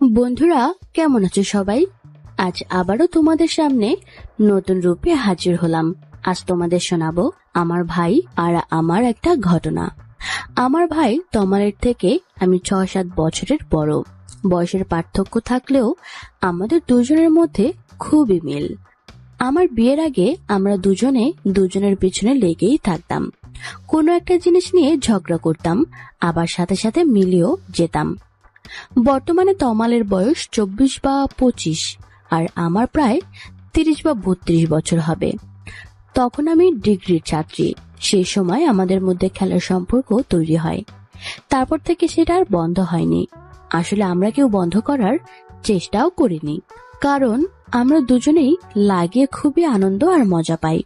বন্ধুরা, কেমন আছো সবাই? আজ আবারও তোমাদের সামনে নতুন রূপে হাজির হলাম। আজ তোমাদের শোনাবো আমার ভাই আর আমার একটা ঘটনা। আমার ভাই তমালের থেকে আমি ছ সাত বছরের বড়। বয়সের পার্থক্য থাকলেও আমাদের দুজনের মধ্যে খুবই মিল। আমার বিয়ের আগে আমরা দুজনে দুজনের পিছনে লেগেই থাকতাম। কোনো একটা জিনিস নিয়ে ঝগড়া করতাম, আবার সাথে সাথে মিলিয়েও যেতাম। বর্তমানে তমালের বয়স চব্বিশ বা পঁচিশ, আর আমার প্রায় তিরিশ বা বত্রিশ বছর হবে। তখন আমি ডিগ্রির ছাত্রী। সেই সময় আমাদের মধ্যে খেলার সম্পর্ক তৈরি হয়। তারপর থেকে সেটা আর বন্ধ হয়নি। আসলে আমরা কেউ বন্ধ করার চেষ্টাও করিনি। কারণ আমরা দুজনেই লাগিয়ে খুবই আনন্দ আর মজা পাই।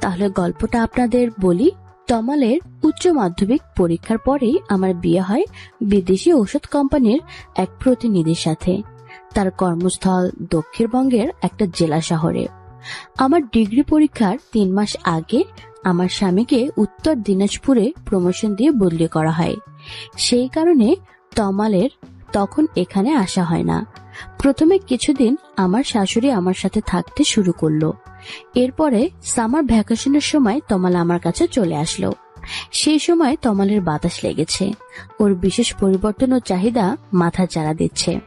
তাহলে গল্পটা আপনাদের বলি তমালের উচ্চ মাধ্যমিক পরীক্ষার পরেই আমার বিয়ে হয় বিদেশি ওষুধ কোম্পানির এক প্রতিনিধির সাথে। তার কর্মস্থল দক্ষিণবঙ্গের একটা জেলা শহরে। আমার ডিগ্রি পরীক্ষার তিন মাস আগে আমার স্বামীকে উত্তর দিনাজপুরে প্রমোশন দিয়ে বদলি করা হয়। সেই কারণে তমালের তখন এখানে আসা হয় না। প্রথমে কিছুদিন আমার শাশুড়ি আমার সাথে থাকতে শুরু করল। এরপরে সামার ভ্যাকেশনের সময় তমাল আমার কাছে চলে আসলো। সেই সময় তমালের বাতাস লেগেছে। ওর বিশেষ পরিবর্তন ও চাহিদা মাথা চারা দিচ্ছে।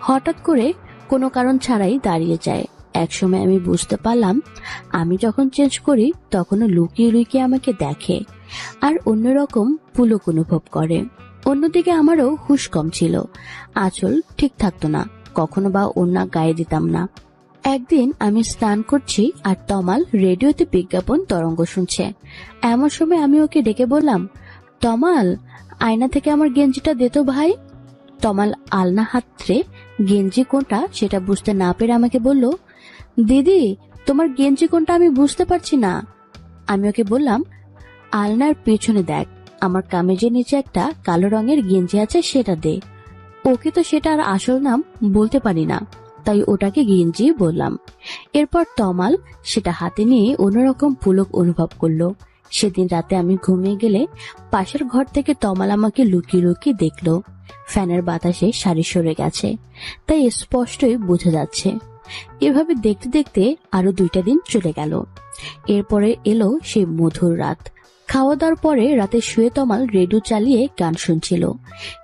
হঠাৎ করে কোনো কারণ ছাড়াই দাঁড়িয়ে যায়। একসময় আমি বুঝতে পারলাম, আমি যখন চেঞ্জ করি, তখনও লুকিয়ে লুকিয়ে আমাকে দেখে আর অন্যরকম পুলক অনুভব করে। অন্যদিকে আমারও হুশ কম ছিল। আঁচল ঠিক থাকতো না। কখনো বা অন্য গায়ে দিতাম না। একদিন আমি স্নান করছি আর তমাল রেডিওতে বিজ্ঞাপন তরঙ্গ শুনছে। এমন সময় আমি ওকে ডেকে বললাম, তমাল, আয়না থেকে আমার গেঞ্জিটা দে তো ভাই। তমাল আলনা হাতরে গেঞ্জি কোনটা সেটা বুঝতে না পেরে আমাকে বলল, দিদি, তোমার গেঞ্জি কোনটা আমি বুঝতে পারছি না। আমি ওকে বললাম, আলনার পেছনে দেখ, আমার কামেজের নিচে একটা কালো রঙের গেঞ্জি আছে সেটা দে। ওকে তো সেটা আর আসল নাম বলতে পারি না। তাই ওটাকে গেঞ্জি বললাম। এরপর তমাল সেটা হাতে নিয়ে অন্যরকম পুলক অনুভব করল। সেদিন রাতে আমি ঘুমিয়ে গেলে পাশের ঘর থেকে তমাল আমাকে লুকিয়ে লুকিয়ে দেখল। ফ্যানের বাতাসে শাড়ি সরে গেছে। তাই স্পষ্টই বোঝা যাচ্ছে। এভাবে দেখতে দেখতে আরও দুইটা দিন চলে গেল। এরপরে এলো সেই মধুর রাত। খাওয়া দাওয়ার পরে রাতে শুয়ে তমাল রেডিও চালিয়ে গান শুনছিল।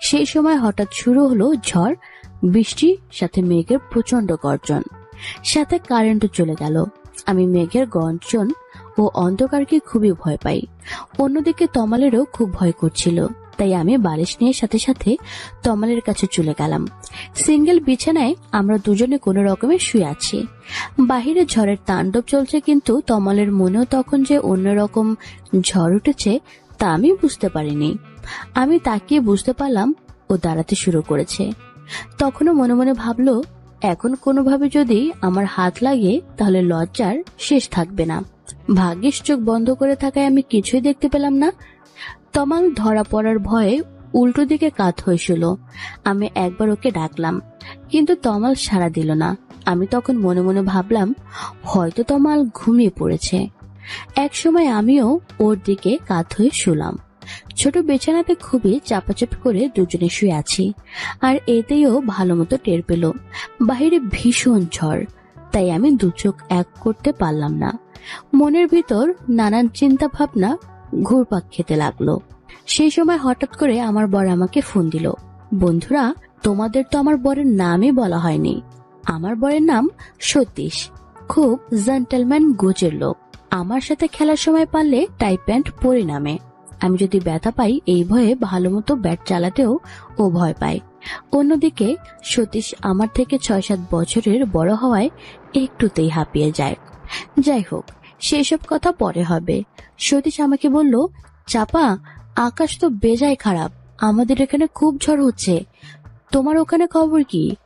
সেই সময় হঠাৎ শুরু হলো ঝড়, বৃষ্টি, সাথে মেঘের প্রচণ্ড গর্জন। সাথে কারেন্টও চলে গেল। আমি মেঘের গর্জন ও অন্ধকারকে খুবই ভয় পাই। অন্যদিকে তমালেরও খুব ভয় করছিল। তাই আমি বালিশ নিয়ে সাথে সাথে তমালের কাছে চলে গেলাম। সিঙ্গেল বিছানায় আমরা দুজনে কোনো রকমে শুয়ে আছি। বাহিরে ঝড়ের তাণ্ডব চলছে কিন্তু তমালের মনেও তখন যে অন্যরকম ঝড় উঠেছে তা আমি বুঝতে পারিনি। আমি তাকিয়ে বুঝতে পারলাম ও দাঁড়াতে শুরু করেছে। তখনও মনে মনে ভাবলো, এখন কোনোভাবে যদি আমার হাত লাগে তাহলে লজ্জার শেষ থাকবে না। ভাগ্যিস চোখ বন্ধ করে থাকায় আমি কিছুই দেখতে পেলাম না। তমাল ধরা পড়ার ভয়ে উল্টো দিকে কাত হয়েছিল। আমি একবার ওকে ডাকলাম, কিন্তু তমাল সাড়া দিল না। আমি তখন মনে মনে ভাবলাম, হয়তো তমাল ঘুমিয়ে পড়েছে। এক সময় আমিও ওর দিকে কাত হয়ে শুলাম। ছোট বিছানাতে খুবই চাপাচাপি করে দুজনে শুয়ে আছি, আর এতেও ভালো মতো টের পেল। বাহিরে ভীষণ ঝড়, তাই আমি দু চোখ এক করতে পারলাম না। মনের ভিতর নানান চিন্তা ভাবনা ঘুরপাক খেতে লাগল। সেই সময় হঠাৎ করে আমার বর আমাকে ফোন দিল। বন্ধুরা, তোমাদের তো আমার বরের নামই বলা হয়নি। আমার বরের নাম সতীশ। খুব জেন্টেলম্যান গোজের লোক। আমার সাথে খেলার সময় পারলে টাই প্যান্ট পরে নামে। আমি যদি ব্যথা পাই, এই ভয়ে ভালো মতো ব্যাট চালাতেও ও ভয় পায়। অন্যদিকে, সতীশ আমার থেকে ছয় সাত বছরের বড় হওয়ায় একটুতেই হাঁপিয়ে যায়। যাই হোক সেসব কথা পরে হবে। সতীশ আমাকে বলল, চাপা, আকাশ তো বেজায় খারাপ। আমাদের এখানে খুব ঝড় হচ্ছে। তোমার ওখানে খবর কি?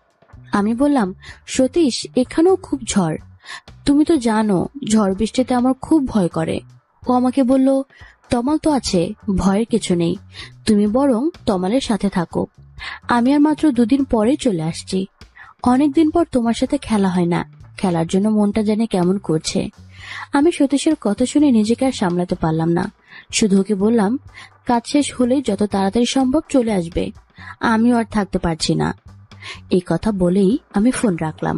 আমি বললাম, সতীশ, এখানেও খুব ঝড়। তুমি তো জানো, ঝড় বৃষ্টিতে আমার খুব ভয় করে। ও আমাকে বলল, তমাল তো আছে, ভয়ের কিছু নেই। তুমি বরং তমালের সাথে থাকো। আমি আর মাত্র দুদিন পরে চলে আসছি। অনেকদিন পর তোমার সাথে খেলা হয় না। খেলার জন্য মনটা জানে কেমন করছে। আমি সতীশের কথা শুনে নিজেকে আর সামলাতে পারলাম না। শুধু ওকে বললাম, কাজ শেষ হলেই যত তাড়াতাড়ি সম্ভব চলে আসবে। আমিও আর থাকতে পারছি না। এই কথা বলেই আমি ফোন রাখলাম।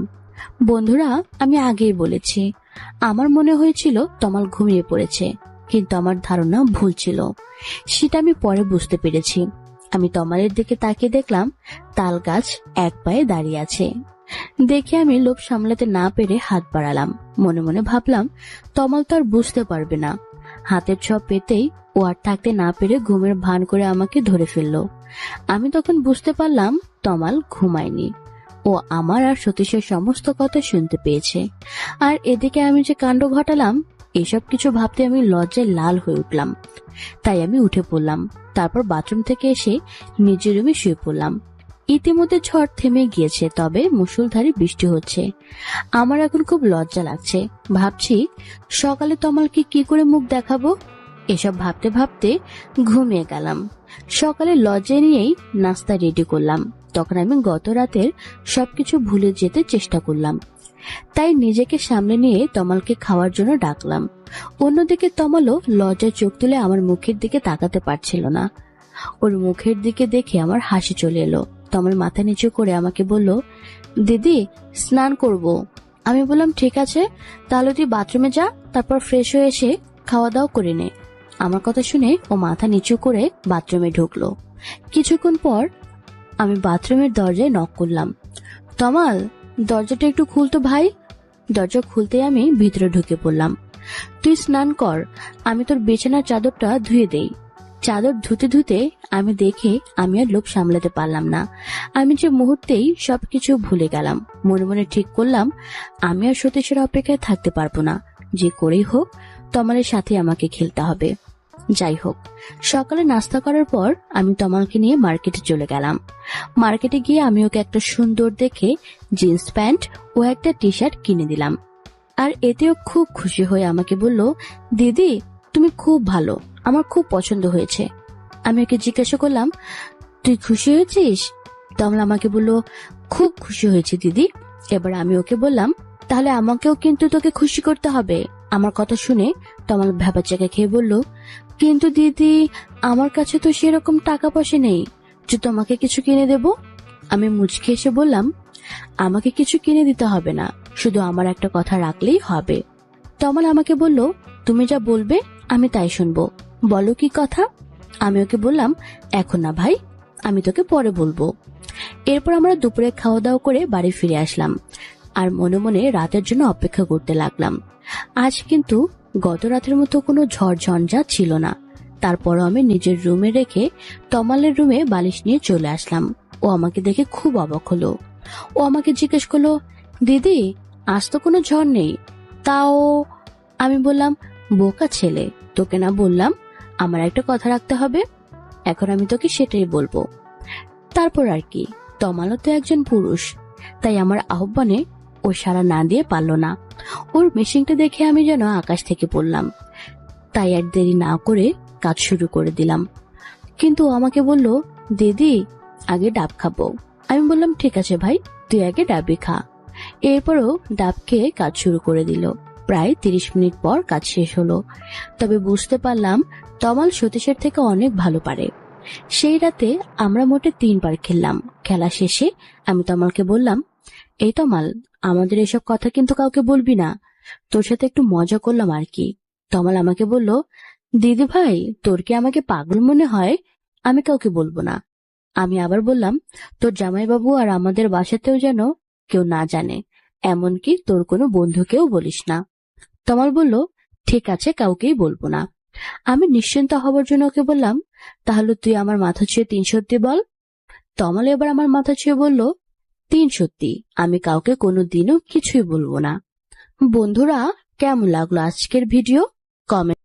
বন্ধুরা, আমি আগেই বলেছি, আমার মনে হয়েছিল তমাল ঘুমিয়ে পড়েছে, কিন্তু আমার ধারণা ভুল ছিল। সেটা আমি পরে বুঝতে পেরেছি। আমি তমালের দিকে তাকিয়ে দেখলাম, তাল গাছ এক পায়ে দাঁড়িয়ে আছে। দেখে আমি লোভ সামলাতে না পেরে হাত বাড়ালাম। মনে মনে ভাবলাম, তমাল তো আর বুঝতে পারবে না। হাতের ছ পেতেই ও আর থাকতে না পেরে ঘুমের ভান করে আমাকে ধরে ফেলল। আমি তখন বুঝতে পারলাম, তমাল ঘুমায়নি। ও আমার আর সতীশের সমস্ত কথা শুনতে পেয়েছে। আর এদিকে আমি যে কাণ্ড ঘটালাম, এসব কিছু ভাবতে আমি লজ্জায় লাল হয়ে উঠলাম। তাই আমি উঠে পড়লাম। তারপর বাথরুম থেকে এসে নিজের রুমে শুয়ে পড়লাম। ইতিমধ্যে ঝড় থেমে গিয়েছে, তবে মুসুলধারে বৃষ্টি হচ্ছে। আমার এখন খুব লজ্জা লাগছে। ভাবছি, সকালে তমালকে কি করে মুখ দেখাবো? এসব ভাবতে ভাবতে ঘুমিয়ে গেলাম। সকালে লজ্জা নিয়েই নাস্তা রেডি করলাম। তখন আমি গত রাতের সবকিছু ভুলে যেতে চেষ্টা করলাম। তাই নিজেকে সামনে নিয়ে তমালকে খাওয়ার জন্য ডাকলাম। অন্যদিকে তমালও লজ্জায় চোখ তুলে আমার মুখের দিকে তাকাতে পারছিল না। ওর মুখের দিকে দেখে আমার হাসি চলে এলো। তমাল মাথা নিচু করে আমাকে বলল, দিদি, স্নান করব। আমি বললাম, ঠিক আছে, তাহলে তুই বাথরুমে যা, তারপর ফ্রেশ হয়ে এসে খাওয়া দাওয়া করে নে। আমার কথা শুনে ও মাথা নিচু করে বাথরুমে ঢুকলো। কিছুক্ষণ পর আমি বাথরুমের দরজায় নক করলাম। তমাল, দরজাটা একটু খুলতো ভাই। দরজা খুলতে আমি ভিতরে ঢুকে পড়লাম। তুই স্নান কর, আমি তোর বিছানার চাদরটা ধুয়ে দেই। চাদর ধুতে ধুতে আমি দেখে আমি আর লোভ সামলাতে পারলাম না। আমি যে মুহূর্তেই সবকিছু ভুলে গেলাম, মনে মনে ঠিক করলাম, আমি আর সতীশের অপেক্ষায় থাকতে পারব না। যে করেই হোক, তমালের সাথে আমাকে খেলতে হবে। যাই হোক, সকালে নাস্তা করার পর আমি তমালকে নিয়ে মার্কেটে চলে গেলাম। মার্কেটে গিয়ে আমি ওকে একটা সুন্দর দেখে জিন্স প্যান্ট ও একটা টি শার্ট কিনে দিলাম। আর এতেও খুব খুশি হয়ে আমাকে বলল, দিদি, তুমি খুব ভালো। আমার খুব পছন্দ হয়েছে। আমি ওকে জিজ্ঞাসা করলাম, তুই খুশি হয়েছিস? তমলা আমাকে বলল, খুব খুশি হয়েছে দিদি। এবার আমি ওকে বললাম, তাহলে আমাকেও কিন্তু তোকে খুশি করতে হবে। আমার কথা শুনে তমাল ভেবা জায়গা খেয়ে বলল, কিন্তু দিদি, আমার কাছে তো সেরকম টাকা পয়সা নেই। যে তোমাকে কিছু কিনে দেব? আমি মুচকে এসে বললাম, আমাকে কিছু কিনে দিতে হবে না, শুধু আমার একটা কথা রাখলেই হবে। তমাল আমাকে বলল, তুমি যা বলবে, আমি তাই শুনব। বলো কি কথা? আমি ওকে বললাম, এখন না ভাই, আমি তোকে পরে বলব। এরপর আমরা দুপুরে খাওয়া দাওয়া করে বাড়ি ফিরে আসলাম। আর মনে মনে রাতের জন্য অপেক্ষা করতে লাগলাম। আজ কিন্তু গত রাতের মতো কোনো ঝড় ঝঞ্ঝা ছিল না। তারপরও আমি নিজের রুমে রেখে তমালের রুমে বালিশ নিয়ে চলে আসলাম। ও আমাকে দেখে খুব অবাক হলো। ও আমাকে জিজ্ঞেস করল, দিদি, আজ তো কোনো ঝড় নেই? তাও আমি বললাম, বোকা ছেলে, তোকে না বললাম আমার একটা কথা রাখতে হবে। এখন আমি তোকে সেটাই বলব। তারপর আর কি, তমালও তো একজন পুরুষ, তাই আমার আহ্বানে ও সারা না দিয়ে পারল না। ওর মেশিনটা দেখে আমি যেন আকাশ থেকে পড়লাম। তাই আর দেরি না করে কাজ শুরু করে দিলাম। কিন্তু ও আমাকে বলল, দিদি, আগে ডাব খাব। আমি বললাম, ঠিক আছে ভাই, তুই আগে ডাবই খা। এরপরও ডাব খেয়ে কাজ শুরু করে দিল। প্রায় তিরিশ মিনিট পর কাজ শেষ হলো। তবে বুঝতে পারলাম তমাল সতীশের থেকে অনেক ভালো পারে। সেই রাতে আমরা মোটে তিনবার খেললাম। খেলা শেষে আমি তমালকে বললাম, এই তমাল, আমাদের এসব কথা কিন্তু কাউকে বলবি না। তোর সাথে একটু মজা করলাম আর কি। তমাল আমাকে বলল, দিদি ভাই, তোর কি আমাকে পাগল মনে হয়? আমি কাউকে বলব না। আমি আবার বললাম, তোর জামাইবাবু আর আমাদের বাসাতেও যেন কেউ না জানে, এমনকি তোর কোনো বন্ধুকেও বলিস না। তমাল বলল, ঠিক আছে, কাউকেই বলব না। আমি নিশ্চিন্ত হবার জন্য ওকে বললাম, তাহলে তুই আমার মাথা ছুঁয়ে তিন সত্যি বল। তমাল এবার আমার মাথা ছুঁয়ে বলল, তিন সত্যি, আমি কাউকে কোনো দিনও কিছুই বলব না। বন্ধুরা, কেমন লাগল আজকের ভিডিও? কমেন্ট